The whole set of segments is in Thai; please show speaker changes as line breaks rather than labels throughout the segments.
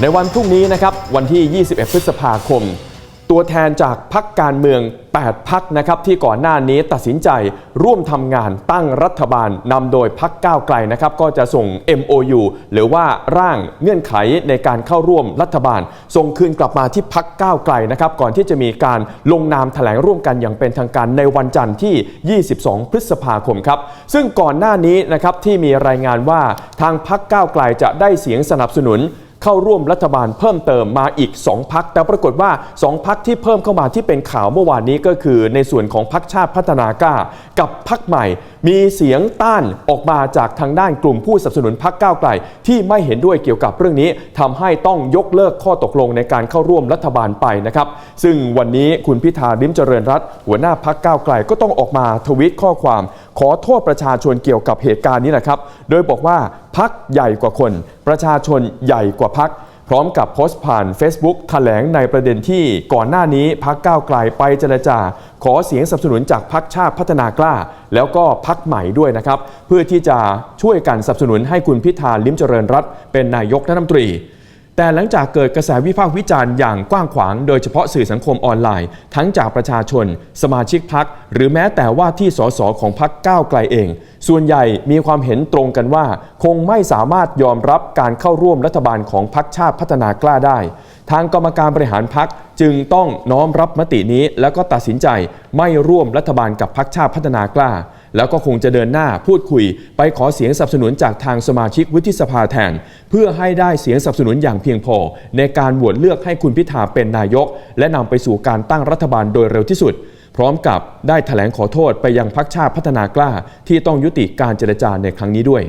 ในวันพรุ่งนี้นะครับวันที่ 21 พฤษภาคม ตัวแทนจากพักการเมือง 8 พักนะครับที่ก่อนหน้านี้ตัดสินใจร่วมทำงานตั้งรัฐบาลนำโดยพักก้าวไกลนะครับก็จะส่ง MOU หรือว่าร่างเงื่อนไขในการเข้าร่วมรัฐบาล ส่งคืนกลับมาที่พักก้าวไกลนะครับก่อนที่จะมีการลงนามแถลงร่วมกันอย่างเป็นทางการในวันจันทร์ที่ 22 พฤษภาคมครับซึ่งก่อนหน้านี้นะครับที่มีรายงานว่าทางพักก้าวไกลจะได้เสียงสนับสนุน เข้าร่วมรัฐบาลเพิ่มเติมมาอีก 2พักแต่ปรากฏว่า 2พักที่เพิ่มเข้ามาที่เป็นข่าวเมื่อวานนี้ก็คือในส่วนของพักชาติพัฒนากล้า กับพักใหม่ มีเสียงต้านออกมาจากทางด้านกลุ่มผู้สนับสนุนพักก้าวไกล ที่ไม่เห็นด้วยเกี่ยวกับเรื่องนี้ทำให้ต้องยกเลิกข้อตกลงในการเข้าร่วมรัฐบาลไปนะครับซึ่งวันนี้คุณพิธาลิมเจริญรัตน์หัวหน้าพักก้าวไกลก็ต้องออกมาทวิตข้อความ ขอโทษประชาชนเกี่ยวกับเหตุการณ์นี้นะครับ โดยบอกว่า พักใหญ่กว่าคน ประชาชนใหญ่กว่าพัก พร้อมกับโพสต์ผ่าน Facebook แถลงในประเด็นที่ก่อนหน้านี้พักก้าวไกลไปเจรจา ขอเสียงสนับสนุนจากพักชาติพัฒนากล้า แล้วก็พักใหม่ด้วยนะครับ เพื่อที่จะช่วยกันสนับสนุนให้คุณพิธาลิ้มเจริญรัตเป็นนายกรัฐมนตรี แต่หลังจากเกิดกระแสวิพากษ์วิจารณ์อย่างกว้างขวาง โดยเฉพาะสื่อสังคมออนไลน์ ทั้งจากประชาชน สมาชิกพัก หรือแม้แต่ว่าที่สสของพักก้าวไกลเอง ส่วนใหญ่มีความเห็นตรงกันว่า คงไม่สามารถยอมรับการเข้าร่วมรัฐบาลของพักชาติพัฒนากล้าได้ ทางกรรมการบริหารพักจึงต้องน้อมรับมตินี้ แล้วก็ตัดสินใจไม่ร่วมรัฐบาลกับพักชาติพัฒนากล้า แล้วก็คงจะเดินหน้าพูดคุย ไปขอเสียงสนับสนุนจากทางสมาชิกวุฒิสภาแทน เพื่อให้ได้เสียงสนับสนุนอย่างเพียงพอ ในการโหวตเลือกให้คุณพิธาเป็นนายก และนำไปสู่การตั้งรัฐบาลโดยเร็วที่สุด พร้อมกับได้แถลงขอโทษไปยังพักชาติพัฒนากล้า ที่ต้องยุติการเจรจาในครั้งนี้ด้วย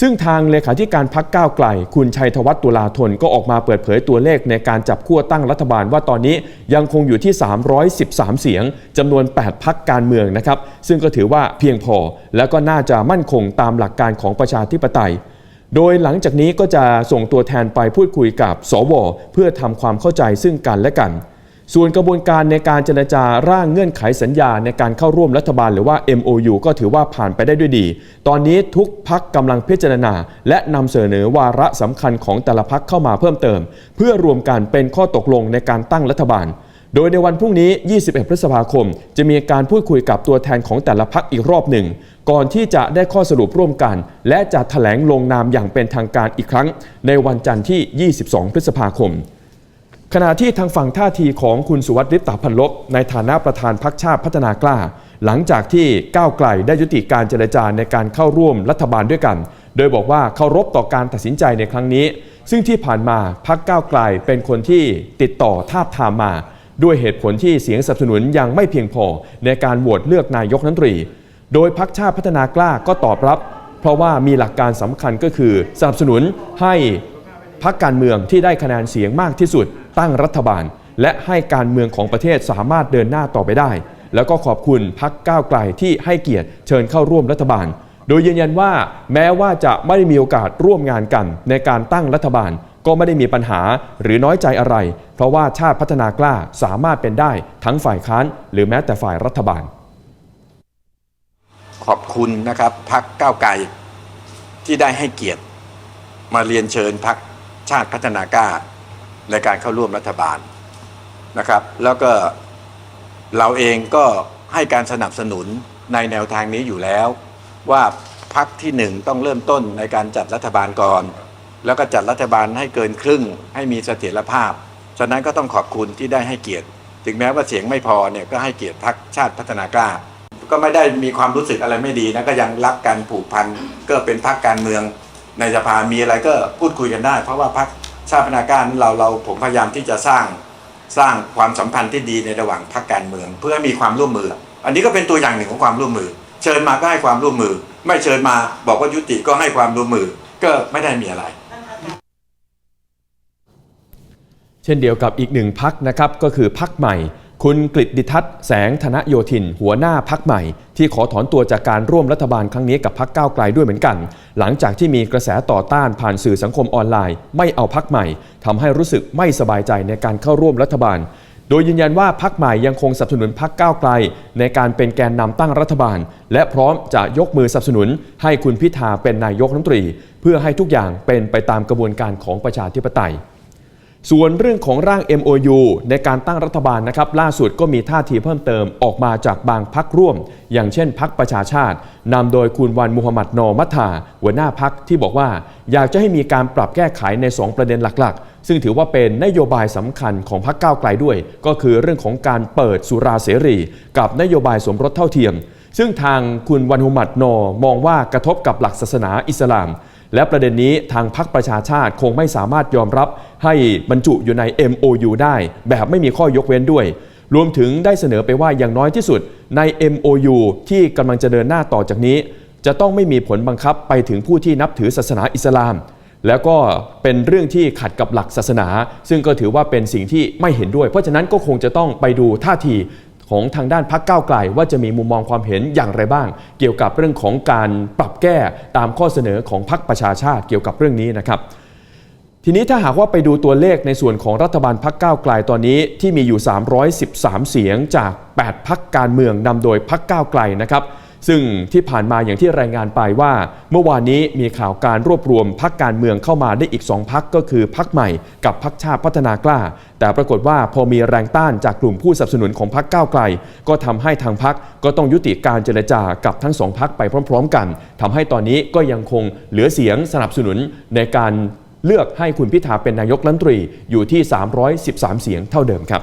ซึ่งทางเลขาธิการพักก้าวไกล คุณชัยธวัฒน์ตุลาธนก็ออกมาเปิดเผยตัวเลขในการจับขั้วตั้งรัฐบาลว่าตอนนี้ยังคงอยู่ที่ 313 เสียงจำนวน 8 พักการเมืองนะครับ ซึ่งก็ถือว่าเพียงพอ แล้วก็น่าจะมั่นคงตามหลักการของประชาธิปไตย โดยหลังจากนี้ก็จะส่งตัวแทนไปพูดคุยกับสวเพื่อทำความเข้าใจซึ่งกันและกัน ส่วนกระบวนการในการเจรจาร่างเงื่อนไขสัญญาในการเข้าร่วมรัฐบาลหรือว่า MOU ก็ถือว่าผ่านไปได้ด้วยดี ตอนนี้ทุกพักกำลังพิจารณา และนำเสนอวาระสำคัญของแต่ละพักเข้ามาเพิ่มเติม เพื่อรวมกันเป็นข้อตกลงในการตั้งรัฐบาล โดยในวันพรุ่งนี้ 21 พฤษภาคม จะมีการพูดคุยกับตัวแทนของแต่ละพักอีกรอบหนึ่ง ก่อนที่จะได้ข้อสรุปร่วมกัน และจะแถลงลงนามอย่างเป็นทางการอีกครั้ง ในวันจันทร์ที่ 22 พฤษภาคม ขณะที่ทางฝั่งท่าทีของคุณสุวัสดิ์ลิปตาพันลบ ในฐานะประธานพรรคชาติพัฒนากล้า หลังจากที่ก้าวไกลได้ยุติการเจรจาในการเข้าร่วมรัฐบาลด้วยกัน โดยบอกว่าเคารพต่อการตัดสินใจในครั้งนี้ ซึ่งที่ผ่านมาพรรคก้าวไกลเป็นคนที่ติดต่อทาบทามมา ด้วยเหตุผลที่เสียงสนับสนุนยังไม่เพียงพอในการโหวตเลือกนายกรัฐมนตรี โดยพรรคชาติพัฒนากล้าก็ตอบรับ เพราะว่ามีหลักการสำคัญก็คือสนับสนุนให้ พักการเมืองที่ได้คะแนนเสียงมากที่สุด ตั้งรัฐบาล และให้การเมืองของประเทศสามารถเดินหน้าต่อไปได้ แล้วก็ขอบคุณพักก้าวไกลที่ให้เกียรติเชิญเข้าร่วมรัฐบาล โดยยืนยันว่าแม้ว่าจะไม่ได้มีโอกาสร่วมงานกันในการตั้งรัฐบาล ก็ไม่ได้มีปัญหาหรือน้อยใจอะไร เพราะว่าชาติพัฒนากล้าสามารถเป็นได้ ทั้งฝ่ายค้านหรือแม้แต่ฝ่ายรัฐบาล
ขอบคุณนะครับพักก้าวไกลที่ได้ให้เกียรติมาเรียนเชิญพัก ชาติพัฒนากล้าในการเข้าร่วมรัฐบาลนะครับ แล้วก็เราเองก็ให้การสนับสนุนในแนวทางนี้อยู่แล้ว ว่าพักที่หนึ่งต้องเริ่มต้นในการจัดรัฐบาลก่อน แล้วก็จัดรัฐบาลให้เกินครึ่ง ให้มีเสถียรภาพ ฉะนั้นก็ต้องขอบคุณที่ได้ให้เกียรติ ถึงแม้ว่าเสียงไม่พอเนี่ยก็ให้เกียรติพักชาติพัฒนากล้า ก็ไม่ได้มีความรู้สึกอะไรไม่ดีนะก็ยังรักกันผูกพันก็เป็นพรรคการเมือง ในสภามีอะไรก็พูดคุยกันได้ เพราะว่าพรรคชาติพัฒนาการเราเราผมพยายามที่จะสร้างสร้างความสัมพันธ์ที่ดีในระหว่างพรรคการเมือง เพื่อให้มีความร่วมมือ อันนี้ก็เป็นตัวอย่างหนึ่งของความร่วมมือ เชิญมาก็ให้ความร่วมมือ ไม่เชิญมาบอกว่ายุติก็ให้ความร่วมมือก็ไม่ได้มีอะไร
เช่นเดียวกับอีกหนึ่งพักนะครับก็คือพักใหม่ คุณกฤษดิทัศน์แสงธนโยธิน หัวหน้าพักใหม่ ที่ขอถอนตัวจากการร่วมรัฐบาลครั้งนี้กับพักก้าวไกลด้วยเหมือนกัน หลังจากที่มีกระแสต่อต้านผ่านสื่อสังคมออนไลน์ ไม่เอาพักใหม่ทำให้รู้สึกไม่สบายใจในการเข้าร่วมรัฐบาล โดยยืนยันว่าพักใหม่ยังคงสนับสนุนพักก้าวไกล ในการเป็นแกนนำตั้งรัฐบาล และพร้อมจะยกมือสนับสนุน ให้คุณพิธาเป็นนายกรัฐมนตรี เพื่อให้ทุกอย่างเป็นไปตามกระบวนการของประชาธิปไตย ส่วนเรื่องของร่าง MOU ในการตั้งรัฐบาลนะครับ ล่าสุดก็มีท่าทีเพิ่มเติมออกมาจากบางพักร่วม อย่างเช่นพักประชาชาตินำโดยคุณวันมุฮัมหมัดนอมัทธาหัวหน้าพักที่บอกว่า อยากจะให้มีการปรับแก้ไขใน 2 ประเด็นหลัก ๆ ซึ่งถือว่าเป็นนโยบายสำคัญของพักก้าวไกลด้วย ก็คือเรื่องของการเปิดสุราเสรี กับนโยบายสมรสเท่าเทียม ซึ่งทางคุณวันมุฮัมหมัดนอมองว่ากระทบกับหลักศาสนาอิสลาม และประเด็นนี้ทางพรรคประชาชาติคงไม่สามารถยอมรับให้บรรจุอยู่ใน MOU ได้แบบไม่มีข้อยกเว้นด้วย รวมถึงได้เสนอไปว่าอย่างน้อยที่สุดใน MOU ที่กำลังจะเดินหน้าต่อจากนี้ จะต้องไม่มีผลบังคับไปถึงผู้ที่นับถือศาสนาอิสลาม แล้วก็เป็นเรื่องที่ขัดกับหลักศาสนา ซึ่งก็ถือว่าเป็นสิ่งที่ไม่เห็นด้วย เพราะฉะนั้นก็คงจะต้องไปดูท่าที ของทางด้านพักก้าวไกลว่าจะมีมุมมองความเห็นอย่างไรบ้าง เกี่ยวกับเรื่องของการปรับแก้ตามข้อเสนอของพักประชาชาติเกี่ยวกับเรื่องนี้นะครับ ทีนี้ถ้าหากว่าไปดูตัวเลขในส่วนของรัฐบาลพักก้าวไกลตอนนี้ที่มีอยู่ 313 เสียงจาก 8 พักการเมืองนำโดยพักก้าวไกลนะครับ ซึ่งที่ผ่านมาอย่างที่รายงานไปว่า เมื่อวานนี้มีข่าวการรวบรวมพักการเมืองเข้ามาได้อีก 2พักก็คือพักใหม่กับพักชาติพัฒนากล้า แต่ปรากฏว่าพอมีแรงต้านจากกลุ่มผู้สนับสนุนของพักก้าวไกล ก็ทำให้ทางพักก็ต้องยุติการเจรจากับทั้งสองพักไปพร้อม ๆ กันทำให้ตอนนี้ก็ยังคงเหลือเสียงสนับสนุนในการเลือกให้คุณพิธาเป็นนายกรัฐมนตรีอยู่ที่ 313 เสียงเท่าเดิมครับ